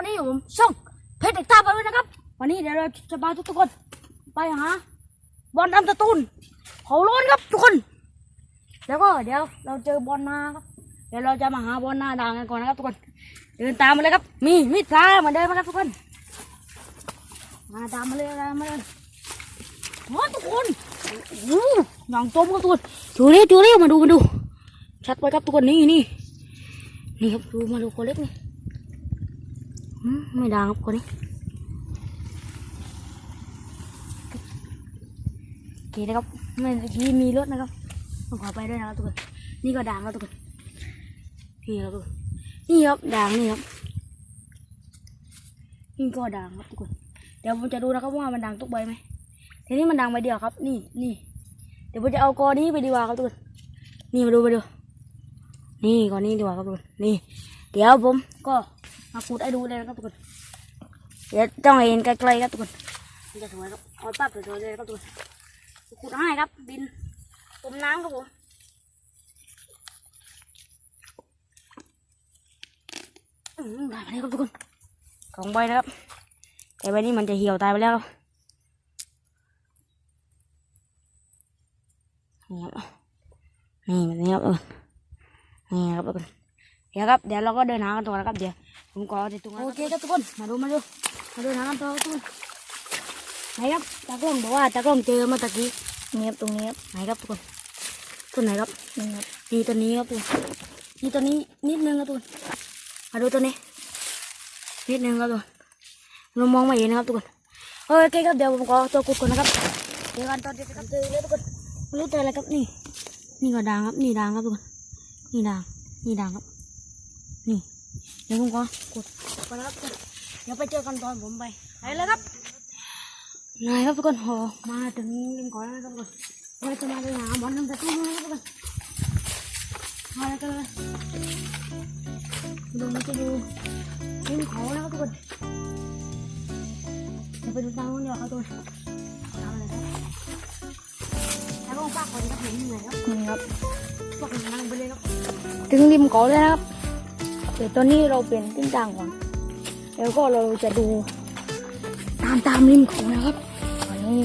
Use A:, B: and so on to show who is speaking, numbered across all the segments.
A: วันนี้ผมช่องเพชรเด็กตาไปเลยนะครับ วันนี้เดี๋ยวเราจะพาทุกๆคน ไปหาบอลอัมตะตูนเขาโล้นครับทุกคน แล้วก็เดี๋ยวเราเจอบอลนาครับ เดี๋ยวเราจะมาหาบอลหน้าด่างกันก่อนนะครับทุกคน เดินตามมาเลยครับ มีมีดพลาเหมือนเดิมนะครับทุกคน มาตามมาเลยตามมาเลยโอ้ทุกคนโอ้โหอย่างจมครับทุกคนดูเร็วดูเร็วมาดูมาดู ชัดไว้ครับทุกคนนี่นี่นี่ครับดูมาดูคนเล็กนี่ ไม่ดังครับคนนี้โอเคนะครับไม่เมื่อกี้มีรถนะครับต้องขอไปด้วยนะครับทุกคนนี่ก็ด่างแล้วทุกคนนี่ครับทุกคนนี่ครับด่างนี่ครับนี่ก็ด่างครับทุกคนเดี๋ยวผมจะดูนะครับว่ามันด่างทุกใบไหมทีนี้มันด่างใบเดียวครับ นี่นี่เดี๋ยวผมจะเอากอนี้ไปดีกว่าครับทุกคนนี่มาดูมาดูนี่ก่อนนี้ดีกว่าครับทุกคนนี่ เดี๋ยวผมก็มาขุดให้ดูเลยนะครับทุกคนเดี๋ยวต้องเห็นไกลๆครับทุกคนมันจะสวยครับเอาปั๊บสวยๆเลยครับทุกคนขุดให้ครับดินต้มน้ำครับผมอืมได้มาแล้วครับทุกคนสองใบนะครับ แต่ใบนี้มันจะเหี่ยวตายไปแล้วครับนี่ครับนี่แบบนี้ครับเออนี่ครับทุกคน เดี๋ยวครับ เดี๋ยวเราก็เดินหากันต่อนะครับ เดี๋ยวผมขอติดตรงนั้นโอเคครับทุกคน มาดูมาดู มาดูหากันต่อทุกคนไหนครับ ตากล้องบอกว่าตากล้องเจอมาตะกี้นี่ครับตรงนี้ครับ ไหนครับทุกคนต้นไหนครับนี่ครับนี่ต้นนี้ครับทุกคนนี่ต้นนี้นิดนึงครับทุกคนมาดูต้นนี้ นิดนึงครับทุกคนเรามองไม่เห็นนะครับทุกคน โอเคครับ เดี๋ยวผมขอตัวกุดก่อนนะครับ เดี๋ยวกันตอนเด็กครับเจอเลยทุกคนรู้เจออะไรครับนี่ นี่ก็ดังครับ นี่ดังครับทุกคน นี่ด่าง นี่ด่างครับ นี่เดี๋ยวผมก็กดไปแล้วครับเดี๋ยวไปเจอกันตอนผมไปไปเลยครับนายครับทุกคนโหมาถึงริมเก่อนแล้วนะครับทุกคนเราจะมาไปหาบอลน้ำตะตุ้งนะครับทุกคนมาแล้วกันเลยดูมันจะดูริมเขานะครับทุกคนเดี๋ยวไปดูทางนู้นเดี๋ยวครับทุกคนตามมาเลยครับแล้วก็ฝากคนที่เห็นหน่อยครับนี่ครับพวกมันนั่งไปเลยครับถึงริมเกาะเลยนะครับเดี๋ยวตอนนี้เราเปลี่ยนทิศทางก่อน แล้วก็เราจะดู ตามตามริมเขงนะครับอันนี้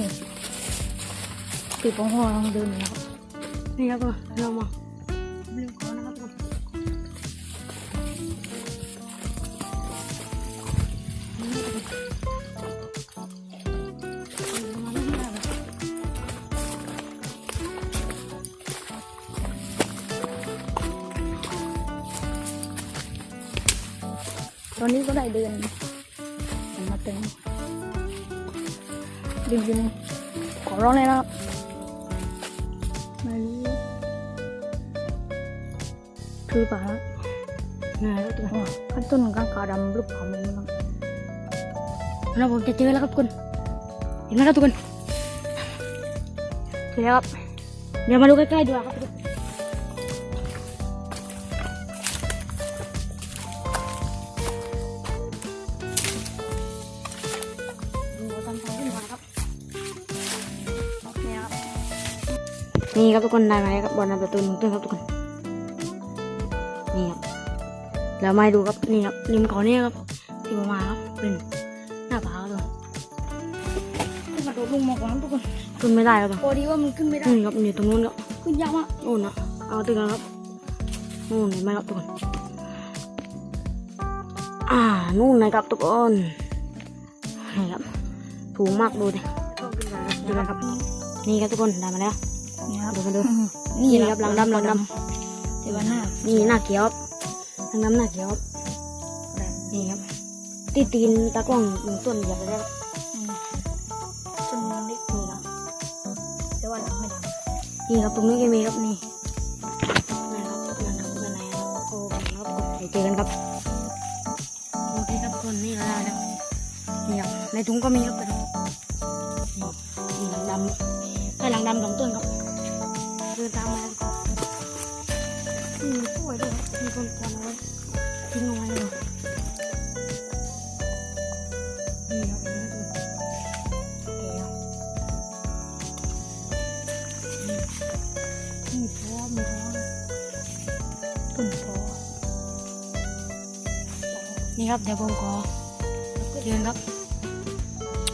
A: ติดของหอลองเดินนะครับนี่ครับเรามาริมเขา ตอนนี้ก็ได้เดินมาถึงริมริมขอร้องเลยนะครับไม่รู้คือเปล่าครับนะครับตัวหัวขั้นต้นกางขาดำหรือเปล่าไม่รู้นะครับแล้วผมจะเจอแล้วครับทุกคนเห็นไหมครับทุกคนเจอแล้วครับเดี๋ยวมาดูใกล้ๆดีกว่าครับ ทุกคนดูตามทางขึ้นก่อนนะครับนี่ครับ นี่ครับทุกคนได้ไหมครับบอลน้ำประตูหนึ่งต้นครับทุกคน นี่ครับแล้วมาดูครับนี่ครับริมเขาเนี่ยครับที่ผมมาครับเป็นหน้าผาครับทุกคนขึ้นมาโดดลงมาก่อนครับทุกคนขึ้นไม่ได้ครับทุกคน
B: พอดีว่ามันขึ้นไม่ได้
A: นี่ครับอยู่ตรงนู้นครับ
B: ขึ้นยากมาก
A: นู่นนะเอาตึงกันครับนู่นเห็นไหมครับทุกคนอ่านู่นนะครับทุกคนนี่ครับ ถูกมากดูดิดูนะครับ นี่ครับทุกคนได้มาแล้ว
B: นี่ครับ
A: ดูมาดู
B: นี่
A: นี่ครับหลังดำหลังด
B: เดี๋ยวหน้าำ
A: นี่หน้าเขียวครับหลังดำหน้าเขียวครับนี่ครับตีตีนตากล้องหนึ่งต้นเหยียบไปแล้วครับ
B: จนยังเล็ก
A: นี่ครับ
B: แต่ว่าหลังไม่ด
A: นี่ครับตรงนี้ก็มีครับนี่นี่ครับนั่นครับด้านในครับโอ้ครับเดี๋ยวเจอกันครับโอเคครับทุกคนนี่ก็ได้แล้วนี่ครับในถุงก็มีครับ ดำสองต้นครับ เดินตามมาแล้วก็นี่มีกล้วยด้วยครับมีคนกวนเอาไว้ทิ้งเอาไว้เลยนี่ครับเห็นไหมทุกคนโอเคครับมีพร้อมมีพร้อมต้นพอนี่ครับเดี๋ยวผมขอเจอกันครับ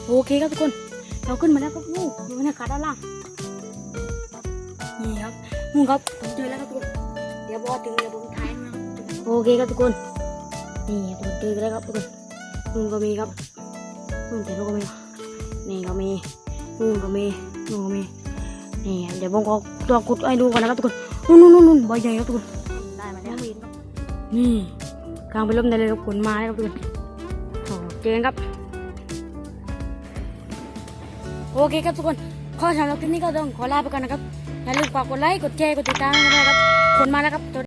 A: โอเคครับทุกคนเราขึ้นมาแล้วครับงูอยู่ในขาด้านล่างนี่ ครับงูครับผมเจอแล้วครับทุกคนเดี๋ยวบอถึงเดี๋ยวผมถ่ายให้นะครับโอเคครับทุกคนนี่ผมเจอแล้วครับทุกคนงูก็มีครับงูแต่ลูกก็มีนี่ก็มีงูก็มีงูก็มีนี่เดี๋ยวผมขอตัวกุดให้ดูก่อนนะครับทุกคนนู่นนู่นนู่นนู่นใบใหญ่ครับทุกคนได้มาแล้วนี่กลางไปร่มได้เลยครับขนมาแล้วครับทุกคนโอ้เจอกันครับ โอเคครับทุกคนขอสำหรับคลิปนี้ก็ต้องขอลาไปก่อนนะครับ อย่าลืมฝากกดไลค์กดแชร์กดติดตามกันนะครับ คนมาแล้วครับ